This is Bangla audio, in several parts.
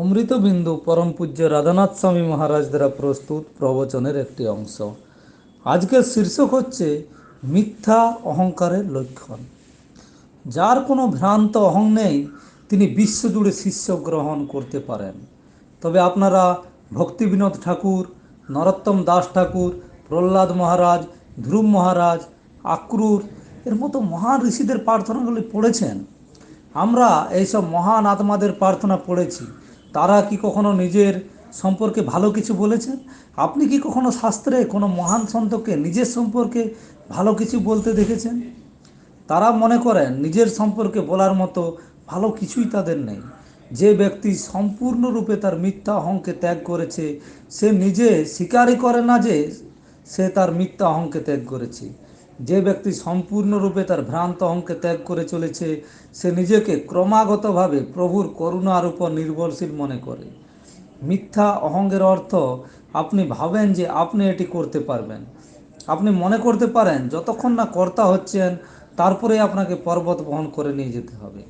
অমৃতবিন্দু পরম পূজ্য রাধানাথ স্বামী মহারাজ দ্বারা প্রস্তুত প্রবচনের একটি অংশ। আজকের শীর্ষক হচ্ছে মিথ্যা অহংকারের লক্ষণ। যার কোনো ভ্রান্ত অহং নেই, তিনি বিশ্বজুড়ে শিষ্য গ্রহণ করতে পারেন। তবে আপনারা ভক্তিবিনোদ ঠাকুর, নরোত্তম দাস ঠাকুর, প্রহ্লাদ মহারাজ, ধ্রুব মহারাজ, আক্রুর, এর মতো মহান ঋষিদের প্রার্থনাগুলি পড়েছেন। আমরা এইসব মহান আত্মাদের প্রার্থনা পড়েছি। তারা কি কখনো নিজের সম্পর্কে ভালো কিছু বলেছেন আপনি কি কখনো শাস্ত্রে কোনো মহান সন্তকে নিজের সম্পর্কে ভালো কিছু বলতে দেখেছেন? তারা মনে করেন নিজের সম্পর্কে বলার মতো ভালো কিছুই তাদের নেই। যে ব্যক্তি সম্পূর্ণরূপে তার মিথ্যা অহংকে ত্যাগ করেছে, সে নিজে স্বীকারই করে না যে সে তার মিথ্যা অহংকে ত্যাগ করেছে। যে ব্যক্তি সম্পূর্ণরূপে তার ভ্রান্ত অহংকে ত্যাগ করে চলেছে, সে নিজেকে ক্রমাগতভাবে প্রভুর করুণার উপর নির্ভরশীল মনে করে। মিথ্যা অহংের অর্থ, আপনি ভাবেন যে আপনি এটি করতে পারবেন। আপনি মনে করতে পারেন, যতক্ষণ না কর্তা হচ্ছেন, তারপরে আপনাকে পর্বত বহন করে নিয়ে যেতে হবে।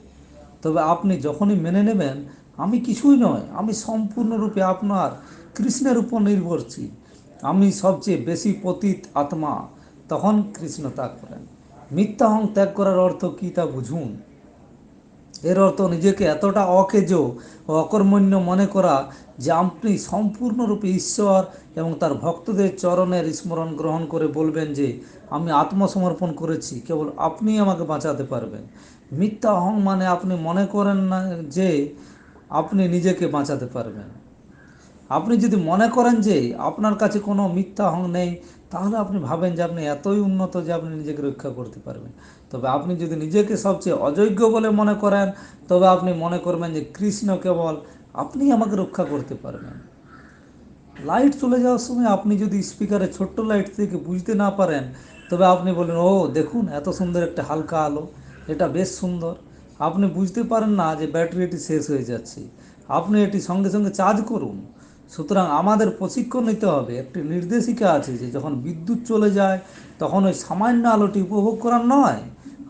তবে আপনি যখনই মেনে নেবেন, আমি কিছুই নয়, আমি সম্পূর্ণরূপে আপনার কৃষ্ণের উপর নির্ভরশীল। আমি সবচেয়ে বেশি পতিত আত্মা। তখন কৃষ্ণ ত্যাগ করেন। মিথ্যা অহং ত্যাগ করার অর্থ কী তা বুঝুন। এর অর্থ নিজেকে এতটা অকেজ ও অকর্মণ্য মনে করা যে আপনি সম্পূর্ণরূপে ঈশ্বর এবং তার ভক্তদের চরণের স্মরণ গ্রহণ করে বলবেন যে, আমি আত্মসমর্পণ করেছি, কেবল আপনি আমাকে বাঁচাতে পারবেন। মিথ্যা অহং মানে আপনি মনে করেন না যে, আপনি নিজেকে বাঁচাতে পারবেন। আপনি যদি মনে করেন যে আপনার কাছে কোনো মিথ্যা হং নেই, তাহলে আপনি ভাবেন যে আপনি এতই উন্নত যে আপনি নিজেকে রক্ষা করতে পারবেন। তবে আপনি যদি নিজেকে সবচেয়ে অযোগ্য বলে মনে করেন, তবে আপনি মনে করবেন যে কৃষ্ণ কেবল আপনি আমাকে রক্ষা করতে পারবেন। লাইট চলে যাওয়ার সময় আপনি যদি স্পিকারে ছোট্ট লাইট থেকে বুঝতে না পারেন, তবে আপনি বলেন, ও, দেখুন, এত সুন্দর একটা হালকা আলো, এটা বেশ সুন্দর। আপনি বুঝতে পারেন না যে ব্যাটারিটি শেষ হয়ে যাচ্ছে। আপনি এটি সঙ্গে সঙ্গে চার্জ করুন। সুতরাং আমাদের প্রশিক্ষণ নিতে হবে। একটি নির্দেশিকা আছে যে যখন বিদ্যুৎ চলে যায়, তখন ওই সামান্য আলোটি উপভোগ করার নয়।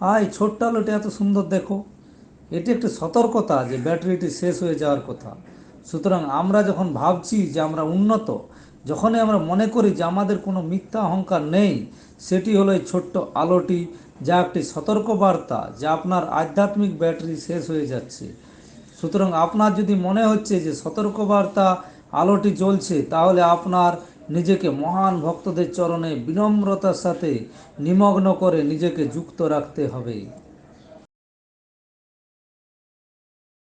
আয় ছোট্ট আলোটি এত সুন্দর, দেখো। এটি একটি সতর্কতা যে ব্যাটারিটি শেষ হয়ে যাওয়ার কথা। সুতরাং আমরা যখন ভাবছি যে আমরা উন্নত, যখনই আমরা মনে করি যে আমাদের কোনো মিথ্যা অহংকার নেই, সেটি হলো এই ছোট্ট আলোটি যা একটি সতর্ক বার্তা যে আপনার আধ্যাত্মিক ব্যাটারি শেষ হয়ে যাচ্ছে। সুতরাং আপনার যদি মনে হচ্ছে যে সতর্কবার্তা আলোটি জ্বলছে, তাহলে আপনার নিজেকে মহান ভক্তদের চরণে বিনম্রতার সাথে নিমগ্ন করে নিজেকে যুক্ত রাখতে হবে।